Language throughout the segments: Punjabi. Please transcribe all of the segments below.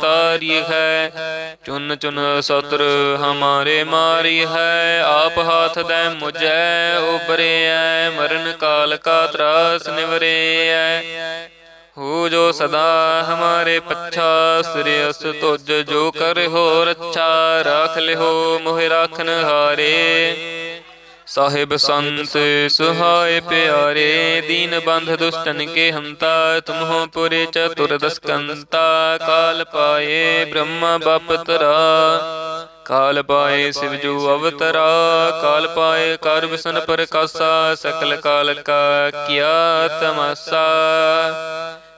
ਤਾਰੀ ਹੈ। ਚੁਨ ਚੁਨ ਸਤਰ ਹਮਾਰੇ ਮਾਰੀ ਹੈ। ਆਪ ਹਾਥ ਦੇ ਮੁਝੈ ਉਬਰਿਐ ਮਰਨ ਕਾਲ ਕਾ ਤਰਾਸ ਨਿਵਰਿਐ ਹੋ ਜੋ ਸਦਾ ਹਮਾਰੇ ਪੱਛਾ, ਸ੍ਰੀ ਅਸ ਤੁਜ ਜੋ ਕਰ ਹੋ ਰੱਛਾ ਰਾਖ ਲਿਓ ਮੋਹਿ ਰਾਖਨ ਹਾਰੇ। ਸਾਹਿਬ ਸੰਤ, ਸੁਹਾਏ ਪਿਆਰੇ, ਦੀਨ ਬੰਧ ਦੁਸ਼ਟਨ ਕੇ ਹੰਤਾ, ਤੁਮਹੋ ਪੁਰੇ ਚਤੁਰ ਦਸਕੰਤਾ, ਕਾਲ ਪਾਏ ਬ੍ਰਹਮ ਬਪਤਰਾ, ਕਾਲ ਪਾਏ ਸ਼ਿਵਜੂ ਅਵਤਰਾ, ਕਾਲ ਪਾਏ ਕਰ ਵਿਸ਼ਨ ਪ੍ਰਕਾਸ਼ਾ, ਸਕਲ ਕਾਲ ਕਾ ਕੀਆ ਤਮਸਾ।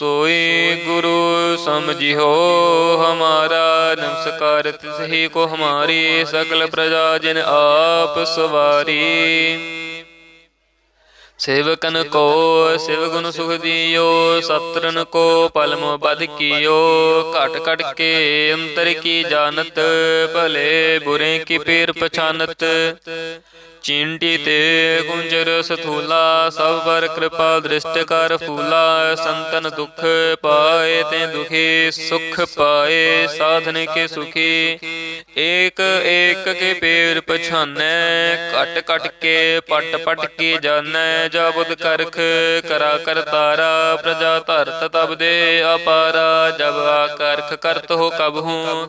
ਸੋਈ ਗੁਰੂ ਸਮਝਿਓ ਹਮਾਰਾ ਨਮਸਕਾਰ, ਤਿਸਹੀ ਕੋ ਹਮਾਰੀ ਸਕਲ ਪ੍ਰਜਾ ਜਿਨ ਆਪ ਸਵਾਰੀ। ਸੇਵਕਨ ਕੋ ਸਿਵ ਗੁਣ ਸੁਖ ਦਿਓ ਸਤਰਨ ਕੋ ਪਲਮ ਬਦ ਕੀਓ। ਘਟ ਘਟ ਕੇ ਅੰਤਰ ਕੀ ਜਾਣਤ, ਭਲੇ ਬੁਰੇ ਕੀ ਪੀਰ ਪਛਾਨਤ ਚਿੰਟੀ ਤੇ ਕੁੰਜਰ ਸਥੂਲਾ, ਸਭ ਪਰ ਕਿਰਪਾ ਦ੍ਰਿਸ਼ਟ ਕਰ ਫੂਲਾ। ਸੰਤਨ ਦੁਖ ਪਾਏ ਤੇ ਦੁਖੀ, ਸੁਖ ਪਾਏ ਸਾਧਨ ਕੇ ਸੁਖੀ। ਏਕ ਏਕ ਕੇ ਪੇਰ ਪਛਾਨੈ ਕਟ ਕਟ ਕੇ ਪਟ ਪਟ ਕੇ ਜਾਣੈ ਜਬਦ ਕਰਖ ਕਰਾ ਕਰਤਾਰਾ ਪ੍ਰਜਾ ਧਰਤ ਤਬ ਦੇ ਅਪਾਰਾ ਜਬ ਆ ਕਰਖ ਕਰਤ ਹੋ ਕਬ ਹੂੰ।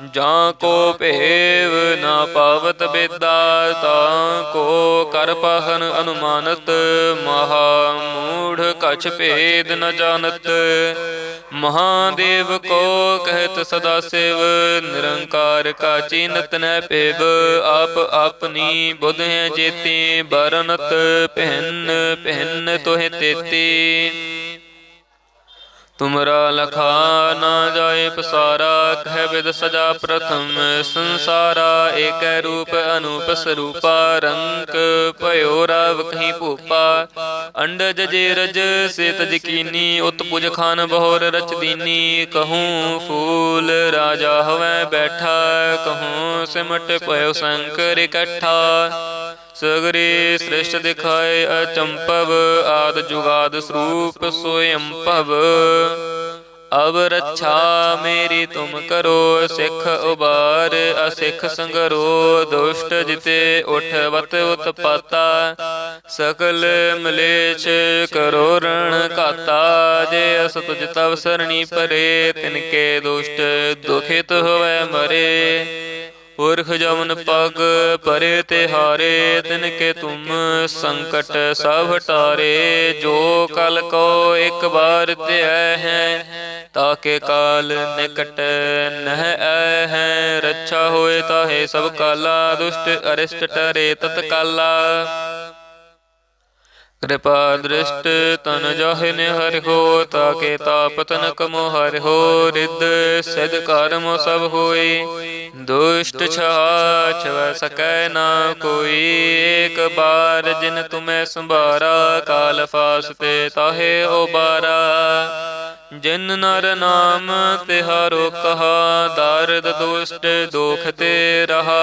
ਜਾਂ ਕੋ ਭੇਵ ਨਾ ਪਾਵਤ ਬੇਦਾ ਤਾਂ ਕੋ ਕਰ ਪਾਹਨ ਅਨੁਮਾਨਤ, ਮਹਾ ਮੂੜ ਕਛ ਭੇਦ ਨ ਜਾਣਤ। ਮਹਾਦੇਵ ਕੋ ਕਹਿਤ ਸਦਾ ਸਿਵ, ਨਿਰੰਕਾਰ ਕਾ ਚੀਨਤ ਨੈ ਪੇਵ ਆਪ ਆਪਣੀ ਬੁਧ ਹੈ ਜੇਤੀ, ਬਰਨਤ ਪਹਿਨ ਪਹਿਨ ਤੋਹਿ ਤੇਤੀ। ਤੁਮਰਾ ਲਖਾ ਨਾ ਜਾਏ ਪਸਾਰਾ, ਕਹਿ ਬਿਦ ਸਜਾ ਪ੍ਰਥਮ ਸੰਸਾਰਾ, ਏਕੈ ਰੂਪ ਅਨੂਪ ਸਰੂਪਾ, ਰੰਕ ਭਇਓ ਰਵ ਕਹੀਂ ਭੂਪਾ। ਅੰਡਜ ਜੇ ਰਜ ਸੇ ਤਜ ਉਤ ਪੁਜ ਖਾਨ ਬਹੋਰ ਰਚਦੀਨੀ ਕਹੂੰ ਫੂਲ ਰਾਜਾ ਹਵੈ ਬੈਠਾ, ਕਹੂੰ ਸਿਮਟ ਭਇਓ ਸੰਕਰ ਇਕੱਠਾ। ਸਗਰੇ ਸ੍ਰਿਸ਼ਟ ਦਿਖਾਏ ਅਚੰਪਵ ਆਦ ਜੁਗਾਦ ਸਰੂਪ ਸੋਇਮ ਭਵ। ਅਬ ਰੱਛਾ ਮੇਰੀ ਤੁਮ ਕਰੋ, ਸਿੱਖ ਉਬਾਰ, ਅਸਿੱਖ ਸੰਗਰੋ, ਦੁਸ਼ਟ ਜਿਤੇ ਉਠਵਤ ਉਤਪਾਤਾ। ਸਕਲ ਮਲੇਛ ਕਰੋ ਰਣ ਕਾਤਾ ਜੇ ਅਸ ਤੁਜ ਤਵ ਸਰਣੀ ਪਰੇ, ਤਿਨ ਕੇ ਦੁਸ਼ਟ ਦੁਖਿਤ ਹੋਵੇ ਮਰੇ। ਪੁਰਖ ਜਮਨ ਪਗ ਪਰੇ ਤੇ ਹਾਰੇ ਤਿਨ ਕੇ ਤੁਮ ਸੰਕਟ ਸਭ ਟਾਰੇ, ਜੋ ਕਲ ਕੋ ਇੱਕ ਬਾਰ ਧਿਐ ਹੈ ਤਾਕੇ ਕਾਲ ਨਿਕਟ ਨਹਿ ਐ ਹੈ, ਰੱਛਾ ਹੋਏ ਤਾਹੇ ਸਭ ਕਾਲਾ, ਦੁਸ਼ਟ ਅਰਿਸ਼ਟ ਟਰੇ ਤਤ ਕਿਰਪਾ ਦ੍ਰਿਸ਼ਟ ਤਨ ਜਾਹਿ ਨੇ ਹਰਿ ਹੋ, ਤਾਕੇ ਤਾਪ ਤਨ ਕਮੋ ਹਰਿ ਹੋ, ਰਿੱਧ ਸਿਧ ਕਰਮ ਸਭ ਹੋਈ। ਦੁਸ਼ਟ ਛਾ ਛਵੈ ਸਕੈ ਨਾ ਕੋਈ, ਏਕ ਬਾਰ ਜਿਨ ਤੁਮੈ ਸੰਭਾਰਾ, ਕਾਲ ਫਾਸਤੇ ਤਾਹੇ ਉਬਾਰਾ। ਜਿਨ ਨਰ ਨਾਮ ਤਿਹਾਰੋ ਕਹਾ, ਦਰਦ ਦੁਸ਼ਟ ਦੋਖ ਤੇ ਰਹਾ।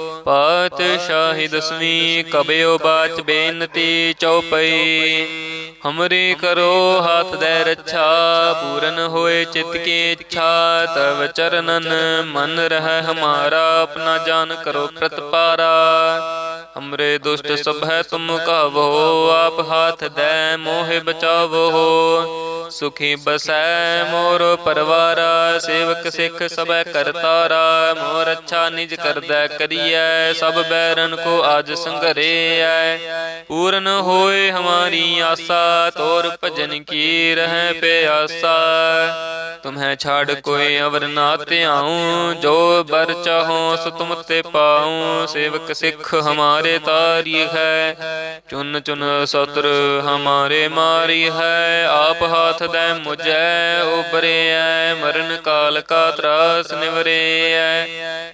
ਪਾਤਸ਼ਾਹੀ ਦਸਵੀਂ ਕਬਿਓ ਬਾਚ ਬੇਨਤੀ ਚਉਪਈ ਹਮਰੇ ਕਰੋ ਹਾਥ ਦੇ ਰੱਛਾ। ਪੂਰਨ ਹੋਏ ਚਿਤ ਕੀ ਇੱਛਾ। ਤਵ ਚਰਨਨ ਮਨ ਰਹਿ ਹਮਾਰਾ। ਆਪਣਾ ਜਾਨ ਕਰੋ ਪ੍ਰਤਪਾਰਾ। ਹਮਰੇ ਦੁਸ਼ਟ ਸਭ ਹੈ ਤੁਮ ਕਹਵੋ ਆਪ ਹਾਥ ਦੇ ਮੋਹਿ ਬਚਾਵੋ ਸੁਖੀ ਬਸੈ ਮੋਰ ਪਰਵਾਰਾ ਸੇਵਕ ਸਿੱਖ ਸਭੈ ਕਰਤਾਰਾ ਮੋਰ ਅੱਛਾ ਨਿਜ ਕਰਦਾ ਕਰੀਐ ਸਭ ਬੈਰਨ ਕੋ ਆਜ ਸੰਘਰੇਐ ਪੂਰਨ ਹੋਏ ਹਮਾਰੀ ਆਸਾ ਤੋਰ ਭਜਨ ਕੀ ਰਹਿ ਪਿਆਸਾ ਤੁਮਹਿ ਛਾੜ ਕੋਈ ਅਵਰ ਨਾ ਧਿਆਉ ਜੋ ਬਰ ਚਾਹੋ ਸੋ ਤੁਮ ਤੇ ਪਾਉ ਸੇਵਕ ਸਿੱਖ ਹਮਾਰੇ ਤਾਰੀ ਹੈ ਚੁਨ ਚੁਨ ਸਤਰ ਹਮਾਰੇ ਮਾਰੀ ਹੈ ਆਪ ਹਾਥ ਦੇ ਮੁਝੈ ਉਬਰਿਐ ਮਰਨ ਕਾਲ ਕਾ ਤਰਾਸ ਨਿਵਰੇ ਨਿਵਰਿਐ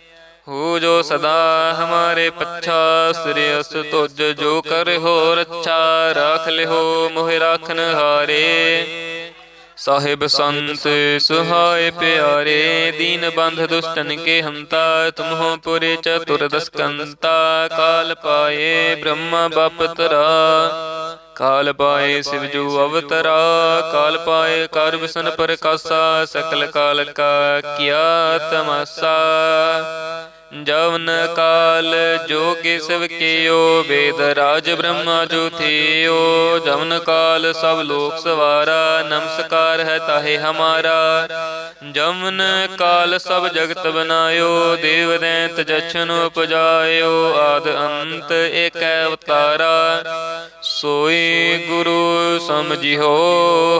ਹੋ ਜੋ ਸਦਾ ਹਮਾਰੇ ਪੱਛਾ ਸ੍ਰੇਅਸ ਤੁਜ ਜੋ ਕਰ ਹੋ ਰੱਛਾ ਰਾਖ ਲਿਹੋ ਮੋਹਿ ਰਾਖਨ ਹਾਰੇ ਸਾਹਿਬ ਸੰਤ, ਸੁਹਾਏ ਪਿਆਰੇ, ਦੀਨ ਬੰਧ ਦੁਸ਼ਟਨ ਕੇ ਹੰਤਾ, ਤੁਮਹੋ ਪੁਰੇ ਚਤੁਰ ਦਸਕੰਤਾ, ਕਾਲ ਪਾਏ ਬ੍ਰਹਮ ਬਪਤਰਾ, ਕਾਲ ਪਾਏ ਸ਼ਿਵਜੂ ਅਵਤਰਾ, ਕਾਲ ਪਾਏ ਕਰ ਵਿਸ਼ਨ ਪ੍ਰਕਾਸ਼ਾ, ਸਕਲ ਕਾਲ ਕਾ ਕੀਆ ਤਮਸਾ। ਜਵਨ ਕਾਲ ਜੋਗੀ ਸਭ ਕੀਓ ਵੇਦ ਰਾਜ ਬ੍ਰਹਮਾ ਜੋ ਥਿਓ ਜਵਨ ਕਾਲ ਸਭ ਲੋਕ ਸਵਾਰਾ, ਨਮਸਕਾਰ ਹੈ ਤਾਹੇ ਹਮਾਰਾ। ਜਵਨ ਕਾਲ ਸਭ ਜਗਤ ਬਨਾਇਓ ਦੇਵ ਦੈਂਤ ਜਛਨ ਉਪਜਾਇਓ, ਆਦ ਅੰਤ ਏਕ ਅਵਤਾਰਾ। ਸੋਈ ਗੁਰੂ ਸਮਝਿਓ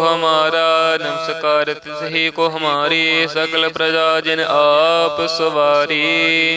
ਹਮਾਰਾ, ਨਮਸਕਾਰ ਤਿਸਹੀ ਕੋ ਹਮਾਰੀ ਸਕਲ ਪ੍ਰਜਾ ਜਿਨ ਆਪ ਸਵਾਰੀ।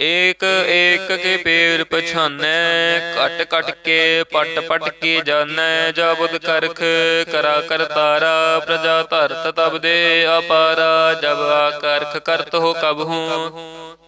ਏਕ ਏਕ ਕੇ ਪੇਰ ਪਛਾਨੈ, ਕਟ ਕਟ ਕੇ, ਪਟ ਪਟ ਕੇ ਜਾਣੈ ਜਾ ਕਰਖ, ਕਰਾ ਕਰਤਾਰਾ ਪ੍ਰਜਾ ਧਰਤ ਤਬ ਦੇ, ਅਪਾਰਾ, ਜਬ ਆ ਕਰਖ, ਕਰਤ ਹੋ ਕਬ ਹੂੰ।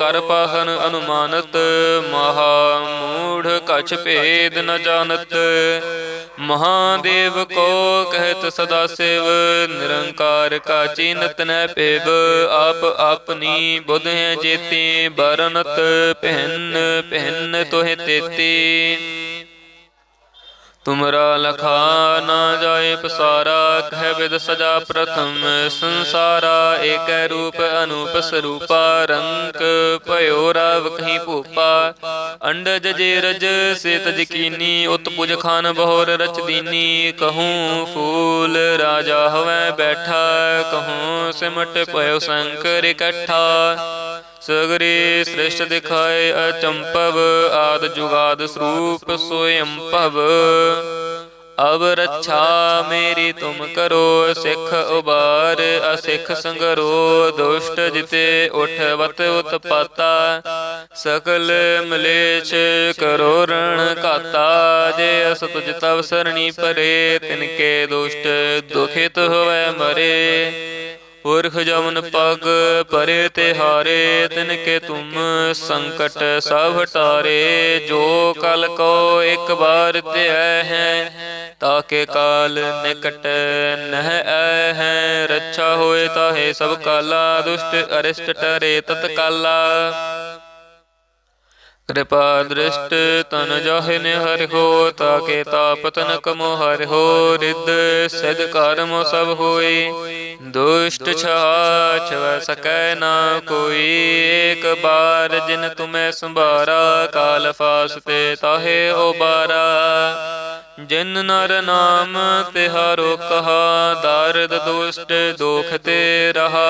ਕਰ ਪਾਹਨ ਅਨੁਮਾਨਤ ਮਹਾ ਮੂੜ ਕਛ ਭੇਦ ਨ ਜਾਣਤ। ਮਹਾਦੇਵ ਕੋ ਕਹਿਤ ਸਦਾ ਸੇਵ, ਨਿਰੰਕਾਰ ਕਾ ਚੀਨਤ ਨ ਪੇਵ ਆਪ ਆਪਣੀ ਬੁਧ ਹੈ ਜੇਤੀ ਬਰਨਤ ਪਹਿਨ ਪਹਿਨ ਤੋਹਿ ਤੇਤੀ। ਤੁਮਰਾ ਲਖਾ ਨਾ ਜਾਏ ਪਸਾਰਾ, ਕਹਿ ਬਿਦ ਸਜਾ ਪ੍ਰਥਮ ਸੰਸਾਰਾ, ਏਕੈ ਰੂਪ ਅਨੂਪ ਸਰੂਪਾ, ਰੰਕ ਭਇਓ ਰਵ ਕਹੀਂ ਭੂਪਾ। ਅੰਡਜ ਜੇ ਰਜ ਸੇ ਤਜ ਉਤ ਪੁਜ ਖਾਨ ਬਹੁਰ ਰਚ ਦੀਨੀ। ਕਹੂੰ ਫੂਲ ਰਾਜਾ ਹਵੈ ਬੈਠਾ, ਕਹੂੰ ਸਿਮਟ ਭਇਓ ਸ਼ੰਕਰ ਇਕੱਠਾ। ਸਗਰੇ ਸ੍ਰਿਸ਼ਟ ਦਿਖਾਏ ਅਚੰਪਵ ਆਦ ਜੁਗਾਦ ਸਰੂਪ ਸੋਇੰ ਭਵ। ਅਬ ਰੱਛਾ ਮੇਰੀ ਤੁਮ ਕਰੋ, ਸਿੱਖ ਉਬਾਰ, ਅਸਿੱਖ ਸੰਗਰੋ, ਦੁਸ਼ਟ ਜਿਤੇ ਉਠਵਤ ਉਤਪਾਤਾ। ਸਕਲ ਮਲੇਛ ਕਰੋ ਰਣ ਕਾਤਾ ਜੇ ਅਸ ਤੁਜ ਤਵ ਸਰਣੀ ਪਰੇ ਤਿਨਕੇ ਦੁਸ਼ਟ ਦੁਖਿਤ ਹੋਵੇ ਮਰੇ। ਪੁਰਖ ਜਮਨ ਪਗ ਪਰੇ ਤੇ ਹਾਰੇ, ਤਿਨ ਕੇ ਤੁਮ ਸੰਕਟ ਸਭ ਹਟਾਰੇ ਜੋ ਕਲ ਕੋ ਇੱਕ ਬਾਰ ਤੇ ਹੈ ਤਾਕੇ ਕਾਲ ਨਿਕਟ ਨਹ ਐ ਹੈ। ਰੱਛਾ ਹੋਏ ਤਾਹੇ ਸਭ ਕਾਲਾ, ਦੁਸ਼ਟ ਅਰਿਸ਼ਟ ਟਰੇ ਤਤ ਕਿਰਪਾ ਦ੍ਰਿਸ਼ਟ ਤਨ ਜਾਹਿ ਨਿਹਰਿ ਹੋ ਤਾਕੇ ਤਾਪ ਤਨ ਕਮੋ ਹਰਿ ਹੋ, ਰਿੱਧ ਸਿਧ ਕਰਮ ਸਭ ਹੋਈ। ਦੁਸ਼ਟ ਛਾ ਛਵ ਸਕੈ ਨਾ ਕੋਈ, ਏਕ ਬਾਰ ਜਿਨ ਤੁਮੈ ਸੰਭਾਰਾ, ਕਾਲ ਫਾਸਤੇ ਤਾਹੇ ਉਬਾਰਾ। ਜਿਨ ਨਰ ਨਾਮ ਤਿਹਾਰੋ ਕਹਾ, ਦਰਦ ਦੁਸ਼ਟ ਦੋਖ ਤੇ ਰਹਾ।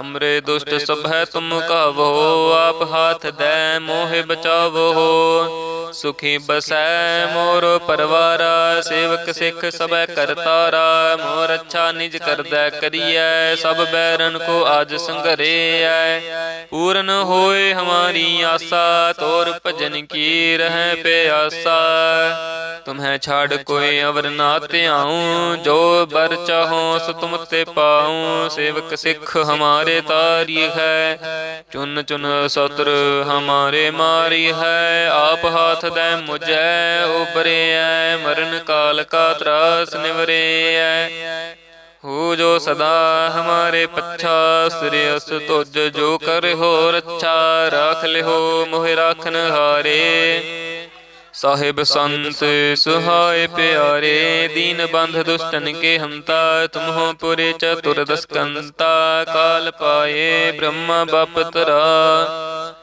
ਹਮਰੇ ਦੁਸ਼ਟ ਸਭ ਹੈ ਤੁਮ ਕਹਵੋ ਆਪ ਹਾਥ ਦੇ ਮੋਹਿ ਬਚਾਵੋ ਸੁਖੀ ਬਸੈ ਮੋਰ ਪਰਵਾਰਾ ਸੇਵਕ ਸਿੱਖ ਸਭੈ ਕਰਤਾਰਾ ਮੋਰ ਅੱਛਾ ਨਿਜ ਕਰਦਾ ਕਰੀਐ ਸਭ ਬੈਰਨ ਕੋ ਆਜ ਸੰਘਰੇਐ ਪੂਰਨ ਹੋਏ ਹਮਾਰੀ ਆਸਾ ਤੋਰ ਭਜਨ ਕੀ ਰਹਿ ਪਿਆਸਾ ਤੁਮਹਿ ਛਾੜ ਕੋਈ ਅਵਰ ਨਾ ਧਿਆਉ ਜੋ ਬਰ ਚਾਹੋ ਸੋ ਤੁਮ ਤੇ ਪਾਉ। ਸੇਵਕ ਸਿੱਖ ਹਮਾਰੇ ਤਾਰੀ ਹੈ। ਚੁਨ ਚੁਨ ਸਤਰ ਹਮਾਰੇ ਮਾਰੀ ਹੈ। ਆਪ ਹਾਥ ਦੇ ਮੁਝੈ ਉਬਰਿਐ ਮਰਨ ਕਾਲ ਕਾ ਤਰਾਸ ਨਿਵਰਿਐ। ਹੋ ਜੋ ਸਦਾ ਹਮਾਰੇ ਪੱਛਾ ਸ੍ਰੇਅਸ ਤੁਜ ਜੋ ਕਰ ਹੋ ਰੱਛਾ ਰਾਖ ਲਿਓ ਮੋਹਿ ਰਾਖਨ ਹਾਰੇ। ਸਾਹਿਬ ਸੰਤ, ਸੁਹਾਏ ਪਿਆਰੇ, ਦੀਨ ਬੰਧ ਦੁਸ਼ਟਨ ਕੇ ਹੰਤਾ, ਤੁਮਹੁ ਪੁਰੇ ਚਤੁਰ ਦਸਕੰਤਾ, ਕਾਲ ਪਾਏ ਬ੍ਰਹਮ ਬਪਤਰਾ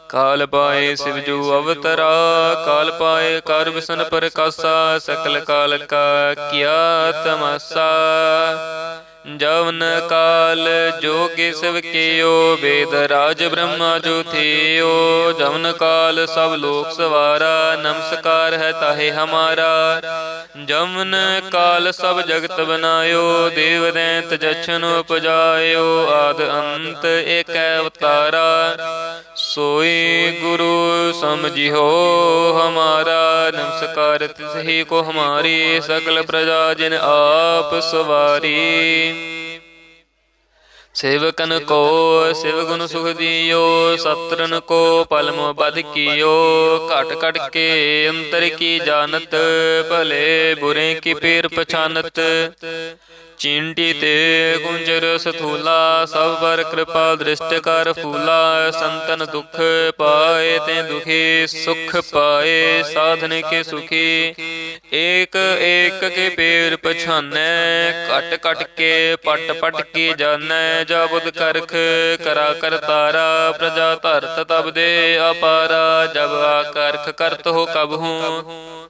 ਕਾਲ ਪਾਏ ਸ਼ਿਵਜੂ ਅਵਤਰਾ, ਕਾਲ ਪਾਏ ਕਰ ਵਿਸਨ ਪ੍ਰਕਾਸ਼ਾ, ਸਕਲ ਕਾਲ ਕਾ ਕੀਆ ਤਮਸਾ। ਜਵਨ ਕਾਲ ਜੋਗੇ ਸਭ ਕੀਓ ਵੇਦ ਰਾਜ ਬ੍ਰਹਮਾ ਜੋ ਥਿਓ ਜਵਨ ਕਾਲ, ਸਭ ਲੋਕ ਸਵਾਰਾ, ਨਮਸਕਾਰ ਹੈ ਤਾਹੇ ਹਮਾਰਾ। ਜਵਨ ਕਾਲ, ਸਭ ਜਗਤ ਬਨਾਇਓ, ਦੇਵ ਦੈਂਤ ਜਛਨ ਉਪਜਾਇਓ। ਆਦ ਅੰਤ ਏਕੈ ਅਵਤਾਰਾ। ਸੋਈ ਗੁਰੂ ਸਮਝਿਓ ਹਮਾਰਾ। ਨਮਸਕਾਰ ਤਿਸਹੀ ਕੋ ਹਮਾਰੀ ਸਕਲ ਪ੍ਰਜਾ ਜਿਨ ਆਪ ਸਵਾਰੀ। ਸੇਵਕਨ ਕੋ ਸਿਵ ਗੁਣ ਸੁਖ ਦਿਓ ਸਤਰਨ ਕੋ ਪਲਮ ਬਦ ਕੀਓ। ਘਟ ਘਟ ਕੇ ਅੰਤਰ ਕੀ ਜਾਣਤ, ਭਲੇ ਬੁਰੇ ਕੀ ਪੀਰ ਪਛਾਨਤ ਚਿੰਟੀ ਤੇ ਗੁੰਜਰ ਸਥੂਲਾ ਸਭ ਪਰ ਕਿਰਪਾ ਦ੍ਰਿਸ਼ਟ ਕਰ ਫੂਲਾ, ਸੰਤਨ ਦੁਖ ਪਾਏ ਤੇ ਦੁਖੀ, ਸੁਖ ਪਾਏ, ਸਾਧਨ ਕੇ ਸੁਖੀ। ਏਕ ਏਕ ਕੇ ਪੇਰ ਪਛਾਨੈ ਕਟ ਕਟ ਕੇ ਪਟ ਪਟ ਕੇ ਜਾਣੈ ਜਬਦ ਕਰਖ ਕਰਾ ਕਰ ਤਾਰਾ, ਪ੍ਰਜਾ ਧਰਤ ਤਬ ਦੇ ਅਪਾਰਾ, ਜਬ ਆ ਕਰਤ ਹੋ ਕਬ ਹੂੰ।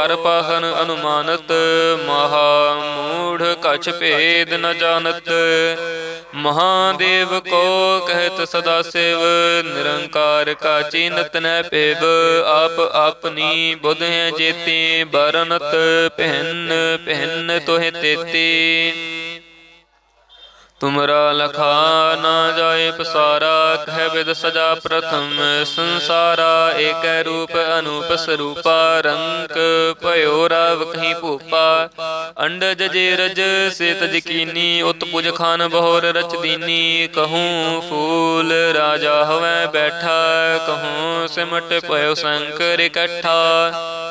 ਕਰ ਪਾਹਨ ਅਨੁਮਾਨਤ ਮਹਾ ਮੂੜ ਕਛ ਭੇਦ ਨ ਜਾਣਤ। ਮਹਾਦੇਵ ਕੋ ਕਹਿਤ ਸਦਾ ਸਿਵ, ਨਿਰੰਕਾਰ ਕਾ ਚੀਨਤ ਨੈ ਭੇਦ ਆਪ ਆਪਣੀ ਬੁਧ ਹੈ ਜੇਤੀ ਬਰਨਤ ਪਹਿਨ ਪਹਿਨ ਤੋਹਿ ਤੇਤੀ। ਤੁਮਰਾ ਲਖਾ ਨਾ ਜਾਏ ਪਸਾਰਾ, ਕਹਿ ਬਿਦ ਸਜਾ ਪ੍ਰਥਮ ਸੰਸਾਰਾ, ਏਕੈ ਰੂਪ ਅਨੂਪ ਸਰੂਪਾ, ਰੰਕ ਭਇਓ ਰਵ ਕਹੀਂ ਭੂਪਾ। ਅੰਡਜ ਜੇ ਰਜ ਸੇਤ ਜਕੀਨੀ, ਉਤ ਪੁਜ ਖਾਨ ਬਹੋਰ ਰਚ ਦੀਨੀ। ਕਹੂੰ ਫੂਲ ਰਾਜਾ ਹਵੈ ਬੈਠਾ, ਕਹੂੰ ਸਿਮਟ ਭਇਓ ਸੰਕਰ ਇਕੱਠਾ।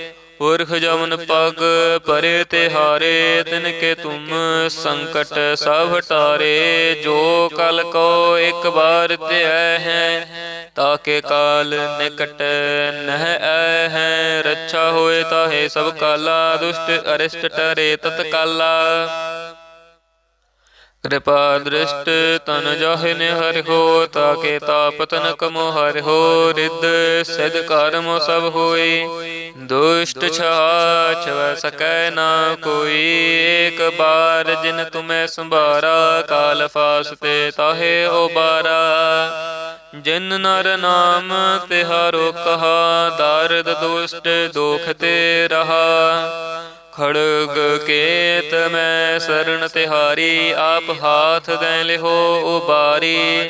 ਪੁਰਖ ਜਮਨ ਪਗ ਪਰੇ ਤੇ ਹਾਰੇ ਤਿਨ ਕੇ ਤੁਮ ਸੰਕਟ ਸਭ ਹਟਾਰੇ ਜੋ ਕਲ ਕੋ ਇੱਕ ਬਾਰ ਧਿਐ ਹੈ ਤਾਕੇ ਕਾਲ ਨਿਕਟ ਨਹਿ ਐ ਹੈ। ਰੱਛਾ ਹੋਏ ਤਾਹੇ ਸਭ ਕਾਲਾ, ਦੁਸ਼ਟ ਅਰਿਸ਼ਟ ਟਰੇ ਤਤਕਾਲਾ। ਕਿਰਪਾ ਦ੍ਰਿਸ਼ਟ ਤਨ ਜਾਹਿ ਨਿਹਰਿ ਹੋ ਤਾਕੇ ਤਾਪ ਤਨ ਕਮੋ ਹਰਿ ਹੋ। ਰਿੱਧ ਸਿਧ ਕਰਮ ਸਭ ਹੋਏ। ਦੁਸ਼ਟ ਛਾ ਛਵ ਸਕੈ ਨਾ ਕੋਈ। ਏਕ ਬਾਰ ਜਿਨ ਤੁਮੈ ਸੰਭਾਰਾ, ਕਾਲ ਫਾਸ ਤੇ ਤਾਹੇ ਉਬਾਰਾ। ਜਿਨ ਨਰ ਨਾਮ ਤਿਹਾਰੋ ਕਹਾ, ਦਰਦ ਦੁਸ਼ਟ ਦੁਖ ਤੇ ਰਹਾ। ਖੜਗ ਕੇਤ ਮੈਂ ਸਰਣ ਤਿਹਾਰੀ, ਆਪ ਹਾਥ ਦੇ ਲਿਹੋ ਉਬਾਰੀ।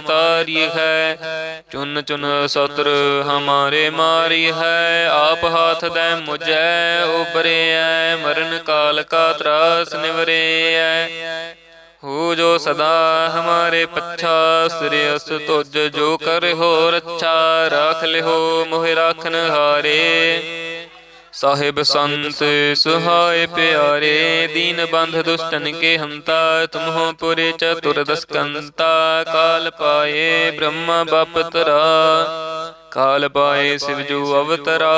ਤਾਰੀ ਹੈ। ਚੁਨ ਚੁਨ ਸਤਰ ਹਮਾਰੇ ਮਾਰੀ ਹੈ। ਆਪ ਹਾਥ ਦੈ ਮੁਝੈ ਉਬਰਿਐ ਮਰਨ ਕਾਲ ਕਾ ਤਰਾਸ ਨਿਵਰਿਐ ਹੋ ਜੋ ਸਦਾ ਹਮਾਰੇ ਪੱਛਾ ਸ੍ਰੇਅਸ ਤੁਜ ਜੋ ਕਰ ਹੋ ਰੱਛਾ। ਰਾਖ ਲਿਹੋ ਮੋਹਿ ਰਾਖਨ ਹਾਰੇ। ਸਾਹਿਬ ਸੰਤ, ਸੁਹਾਏ ਪਿਆਰੇ, ਦੀਨ ਬੰਧ ਦੁਸ਼ਟਨ ਕੇ ਹੰਤਾ ਤੁਮ ਹੋ ਪੁਰੇ ਚਤੁਰ ਦਸਕੰਤਾ, ਕਾਲ ਪਾਏ ਬ੍ਰਹਮ ਬਪਤਰਾ, ਕਾਲ ਪਾਏ ਸ਼ਿਵਜੂ ਅਵਤਰਾ,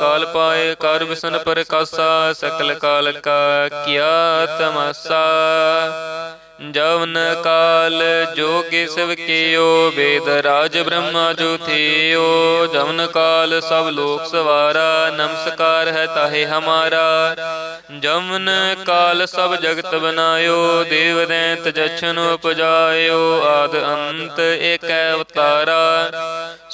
ਕਾਲ ਪਾਏ ਕਰ ਵਿਸ਼ਨ ਪ੍ਰਕਾਸ਼ਾ, ਸਕਲ ਕਾਲ ਕਾ ਕੀਆ ਤਮਸਾ। ਜਵਨ ਕਾਲ ਜੋਗੀ ਸਿਵ ਕੀਓ ਵੇਦ ਰਾਜ ਬ੍ਰਹਮਾ ਜੋ ਥਿਓ ਜਵਨ ਕਾਲ, ਸਭ ਲੋਕ ਸਵਾਰਾ, ਨਮਸਕਾਰ ਹੈ ਤਾਹੇ ਹਮਾਰਾ। ਜਵਨ ਕਾਲ, ਸਭ ਜਗਤ ਬਨਾਇਓ, ਦੇਵ ਦੈਂਤ ਜਛਨ ਉਪਜਾਇਓ। ਆਦ ਅੰਤ ਏਕੈ ਅਵਤਾਰਾ।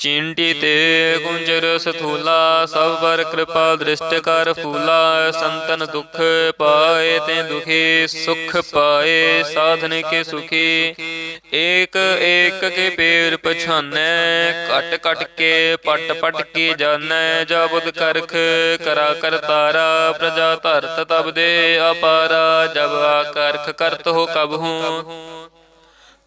ਚਿੰਟੀ ਤੇ ਗੁੰਜਰ ਸਥੂਲਾ, ਸਭ ਪਰ ਕਿਰਪਾ ਦ੍ਰਿਸ਼ਟ ਕਰ ਫੂਲਾ, ਸੰਤਨ ਦੁਖ ਪਾਏ ਤੇ ਦੁਖੀ, ਸੁਖ ਪਾਏ, ਸਾਧਨ ਕੇ ਸੁਖੀ। ਏਕ ਏਕ ਕੇ ਪੇਰ ਪਛਾਨੈ ਕਟ ਕਟ ਕੇ ਪਟ ਪਟ ਕੇ ਜਾਣੈ ਜਬਦ ਕਰਖ ਕਰਾ ਕਰਤਾਰਾ ਪ੍ਰਜਾ ਧਰਤ ਤਬ ਦੇ ਅਪਾਰਾ, ਜਬ ਆ ਕਰਖ ਕਰਤ ਹੋ ਕਬ ਹੂੰ।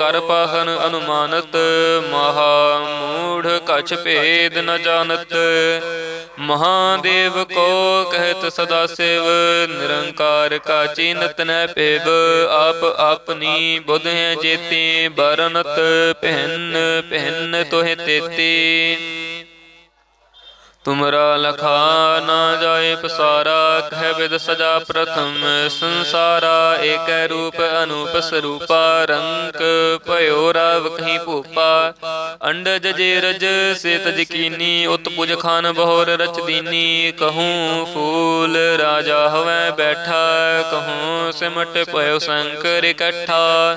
ਕਰ ਪਾਹਨ ਅਨੁਮਾਨਤ ਮਹਾ ਮੂੜ ਕਛ ਭੇਦ ਨ ਜਾਣਤ। ਮਹਾਦੇਵ ਕੋ ਕਹਿਤ ਸਦਾ ਸੇਵ, ਨਿਰੰਕਾਰ ਕਾ ਚੀਨਤ ਨ ਪੇਵ ਆਪ ਆਪਣੀ ਬੁਧ ਹੈ ਜੇਤੀ, ਬਰਨਤ ਪਹਿਨ ਪਹਿਨ ਤੋਹਿ ਤੇਤੀ। ਤੁਮਰਾ ਲਖਾ ਨਾ ਜਾਏ ਪਸਾਰਾ, ਕਹਿ ਬਿਦ ਸਜਾ ਪ੍ਰਥਮ ਸੰਸਾਰਾ, ਏਕੈ ਰੂਪ ਅਨੂਪ ਸਰੂਪਾ, ਰੰਕ ਭਇਓ ਰਵ ਕਹੀਂ ਭੂਪਾ। ਅੰਡਜ ਜੇ ਰਜ ਸੇ ਤਜ ਉਤ ਪੁਜ ਖਾਨ ਬਹੁਰ ਰਚ ਦੀਨੀ। ਕਹੂੰ ਫੂਲ ਰਾਜਾ ਹਵੈ ਬੈਠਾ, ਕਹੂੰ ਸਿਮਟ ਭਇਓ ਸੰਕਰ ਇਕੱਠਾ।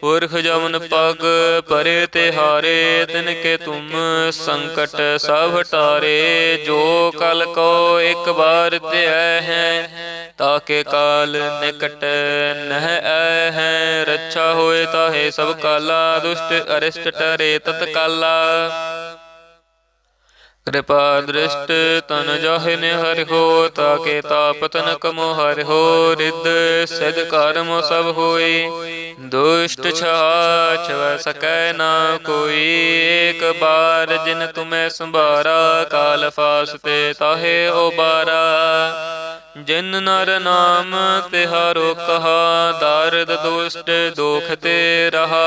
ਪੁਰਖ ਜਮਨ ਪਗ ਪਰੇ ਤੇ ਹਾਰੇ ਤਿਨ ਕੇ ਤੁਮ ਸੰਕਟ ਸਭ ਹਟਾਰੇ ਜੋ ਕਲ ਕੋ ਇੱਕ ਬਾਰ ਤੇ ਆਏ ਹੈ ਤਾਕੇ ਕਾਲ ਨਿਕਟ ਨਹਿ ਆਏ ਹੈ। ਰੱਛਾ ਹੋਏ ਤਾਹੇ ਸਭ ਕਾਲਾ, ਦੁਸ਼ਟ ਅਰਿਸ਼ਟ ਟਰੇ ਤਤਕਾਲਾ। ਕਿਰਪਾ ਦ੍ਰਿਸ਼ਟ ਤਨ ਜਾਹਿ ਨੇ ਹਰਿ ਹੋ ਤਾਕੇ ਤਾਪ ਤਨ ਕਮੋ ਹਰਿ ਹੋ, ਰਿੱਧ ਸਿਧ ਕਰਮ ਸਭ ਹੋਈ। ਦੁਸ਼ਟ ਛਾ ਛਵ ਸਕੈ ਨਾ ਕੋਈ, ਏਕ ਬਾਰ ਜਿਨ ਤੁਮੈ ਸੰਭਾਰਾ, ਕਾਲ ਫਾਸਤੇ ਤਾਹੇ ਉਬਾਰਾ। ਜਿਨ ਨਰ ਨਾਮ ਤਿਹਾਰੋ ਕਹਾ, ਦਰਦ ਦੁਸ਼ਟ ਦੋਖ ਤੇ ਰਹਾ।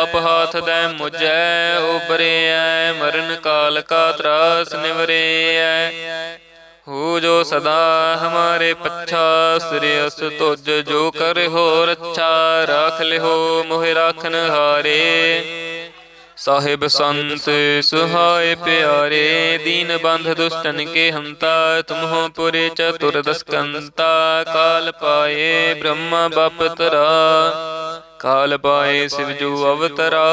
ਆਪ ਹਾਥ ਦੇ ਮੁਝੈ ਉਬਰਿਐ ਮਰਨ ਕਾਲ ਕਾ ਤਰਾਸ ਨਿਵਰਿਐ ਹੋ ਜੋ ਸਦਾ ਹਮਾਰੇ ਪੱਛਾ, ਸ੍ਰੀ ਅਸ ਤੁਜ ਜੋ ਕਰ ਹੋ ਰੱਛਾ, ਰਾਖ ਲਿਓ ਮੋਹਿ ਰਾਖਨ ਹਾਰੇ। ਸਾਹਿਬ ਸੰਤ, ਸੁਹਾਏ ਪਿਆਰੇ, ਦੀਨ ਬੰਧ ਦੁਸ਼ਟਨ ਕੇ ਹੰਤਾ, ਤੁਮਹੁ ਪੁਰੇ ਚਤੁਰ ਦਸਕੰਤਾ, ਕਾਲ ਪਾਏ ਬ੍ਰਹਮ ਬਪ ਤਰਾ। ਕਾਲ ਪਾਏ ਸਿਵ ਜੂ ਅਵਤਰਾ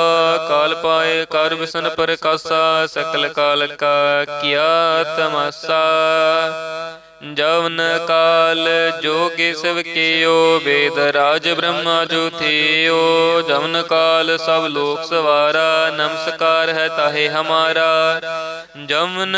ਕਾਲ ਪਾਏ ਕਰ ਵਿਸ਼ਨ ਪ੍ਰਕਾਸ਼ਾ ਸਕਲ ਕਾਲ ਕਾ ਕੀਆ ਤਮਸਾ। ਜਵਨ ਕਾਲ ਜੋਗੇ ਸਭ ਕੀਓ ਵੇਦ ਰਾਜ ਬ੍ਰਹਮਾ ਜੋ ਥਿਓ। ਜਵਨ ਕਾਲ ਸਭ ਲੋਕ ਸਵਾਰਾ ਨਮਸਕਾਰ ਹੈ ਤਾਹੇ ਹਮਾਰਾ। ਜਵਨ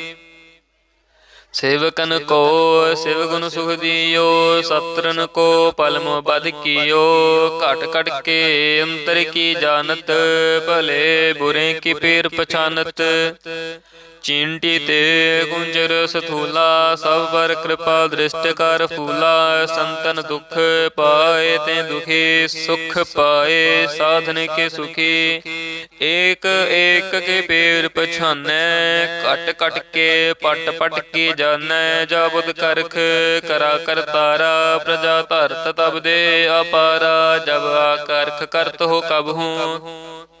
ਸੇਵਕਨ ਕੋ ਸਿਵ ਗੁਣ ਸੁਖ ਦਿਓ ਸਤਰਨ ਕੋ ਪਲਮ ਬਦ ਕੀਓ। ਘਟ ਘਟ ਕੇ ਅੰਤਰ ਕੀ ਜਾਣਤ, ਭਲੇ ਬੁਰੇ ਕੀ ਪੀਰ ਪਛਾਨਤ। ਚਿੰਟੀ ਤੇ ਗੁੰਜਰ ਸਥੂਲਾ, ਸਭ ਪਰ ਕਿਰਪਾ ਦ੍ਰਿਸ਼ਟ ਕਰ ਫੂਲਾ, ਸੰਤਨ ਦੁਖ ਪਾਏ ਤੇ ਦੁਖੀ, ਸੁਖ ਪਾਏ, ਸਾਧਨ ਕੇ ਸੁਖੀ। ਏਕ ਏਕ ਕੇ ਪੇਰ ਪਛਾਨੈ ਕਟ ਕਟ ਕੇ, ਪਟ ਪਟ ਕੇ ਜਾਣੈ ਜਾ ਕਰਖ ਕਰਾ ਕਰਤਾਰਾ ਪ੍ਰਜਾ ਧਰਤ ਤਬ ਦੇ ਅਪਾਰਾ, ਜਬ ਆ ਕਰਖ ਕਰਤ ਹੋ ਕਬ ਹੂੰ।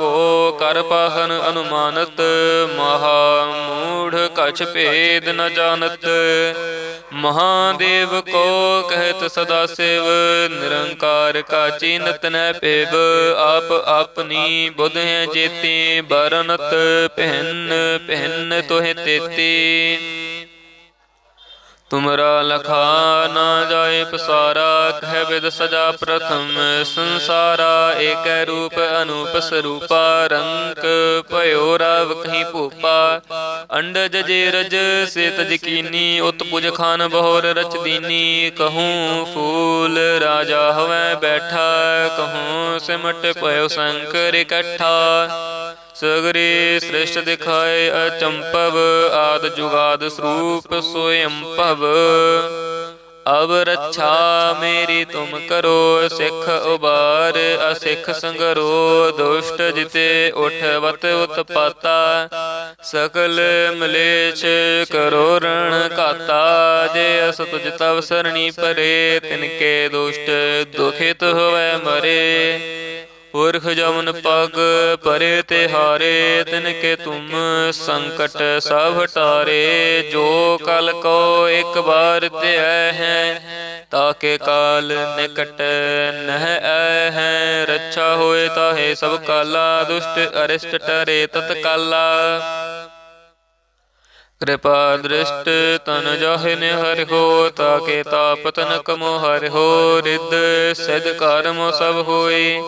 ਕੋ ਕਰ ਪਾਹਨ ਅਨੁਮਾਨਤ ਮਹਾ ਮੂੜ ਕਛ ਭੇਦ ਨ ਜਾਣਤ। ਮਹਾਦੇਵ ਕੋ ਕਹਿਤ ਸਦਾ ਸੇਵ, ਨਿਰੰਕਾਰ ਕਾ ਚੀਨਤ ਨੈ ਭੇਵ ਆਪ ਆਪਣੀ ਬੁਧ ਹੈ ਜੇਤੀ, ਬਰਨਤ ਪਹਿਨ ਪਹਿਨ ਤੋਹਿ ਤੇਤੀ। ਤੁਮਰਾ ਲਖਾ ਨਾ ਜਾਏ ਪਸਾਰਾ, ਕਹਿ ਬਿਦ ਸਜਾ ਪ੍ਰਥਮ ਸੰਸਾਰਾ, ਏਕੈ ਰੂਪ ਅਨੂਪ ਸਰੂਪਾ, ਰੰਕ ਭਇਓ ਰਵ ਕਹੀਂ ਭੂਪਾ। ਅੰਡਜ ਜੇ ਰਜ ਸੇ ਤਜ ਉਤ ਪੁਜ ਖਾਨ ਬਹੁਰ ਰਚ ਦੀਨੀ। ਕਹੂੰ ਫੂਲ ਰਾਜਾ ਹਵੈ ਬੈਠਾ, ਕਹੂੰ ਸਿਮਟ ਭਇਓ ਸੰਕਰ ਇਕੱਠਾ। ਸਗਰੇ ਸ੍ਰਿਸ਼ਟ ਦਿਖਾਏ ਅਚੰਪਵ ਆਦ ਜੁਗਾਦ ਸਰੂਪ ਸੋਇਮ ਭਵ। ਅਬ ਰੱਛਾ ਮੇਰੀ ਤੁਮ ਕਰੋ, ਸਿੱਖ ਉਬਾਰ, ਅਸਿੱਖ ਸੰਗਰੋ, ਦੁਸ਼ਟ ਜਿਤੇ ਉਠਵਤ ਉਤਪਾਤਾ। ਸਕਲ ਮਲੇਛ ਕਰੋ ਰਣ ਘਾਤਾ, ਜੇ ਅਸ ਤੁਜ ਤਵ ਸਰਣੀ ਪਰੇ ਤਿਨਕੇ ਦੁਸ਼ਟ ਦੁਖਿਤ ਹੋਵੇ ਮਰੇ। ਪੁਰਖ ਜਮਨ ਪਗ ਪਰੇ ਤੇ ਹਾਰੇ ਤਿਨ ਕੇ ਤੁਮ ਸੰਕਟ ਸਭ ਹਟਾਰੇ ਜੋ ਕਲ ਕੋ ਇੱਕ ਬਾਰ ਤੇ ਹੈ ਤਾਕੇ ਕਾਲ ਨਿਕਟ ਨਹ ਐ ਹੈ। ਰੱਛਾ ਹੋਏ ਤਾਹੇ ਸਭ ਕਾਲਾ, ਦੁਸ਼ਟ ਅਰਿਸ਼ਟ ਟਰੇ ਤਤ ਕਾਲਾ ਕਿਰਪਾ ਦ੍ਰਿਸ਼ਟ ਤਨ ਜਾਹਿ ਨਿਹਰ ਹੋ, ਤਾਕੇ ਤਾਪ ਤਨ ਕਮੋ ਹਰਿ ਹੋ, ਰਿੱਧ ਸਿਧ ਕਰਮ ਸਭ ਹੋਈ।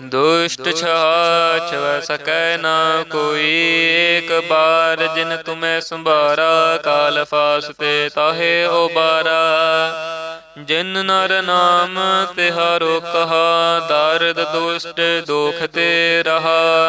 ਦੁਸ਼ਟ ਛਾਛ ਵੈ ਸਕੈ ਨਾ ਕੋਈ, ਏਕ ਬਾਰ ਜਿਨ ਤੁਮੈ ਸੰਭਾਰਾ, ਕਾਲ ਫਾਸ ਫਾਸਤੇ ਤਾਹੇ ਉਬਾਰਾ। ਜਿਨ ਨਰ ਨਾਮ ਤਿਹਾਰੋ ਕਹਾ, ਦਰਦ ਦੁਸ਼ਟ ਦੁਖ ਤੇ ਰਹਾ।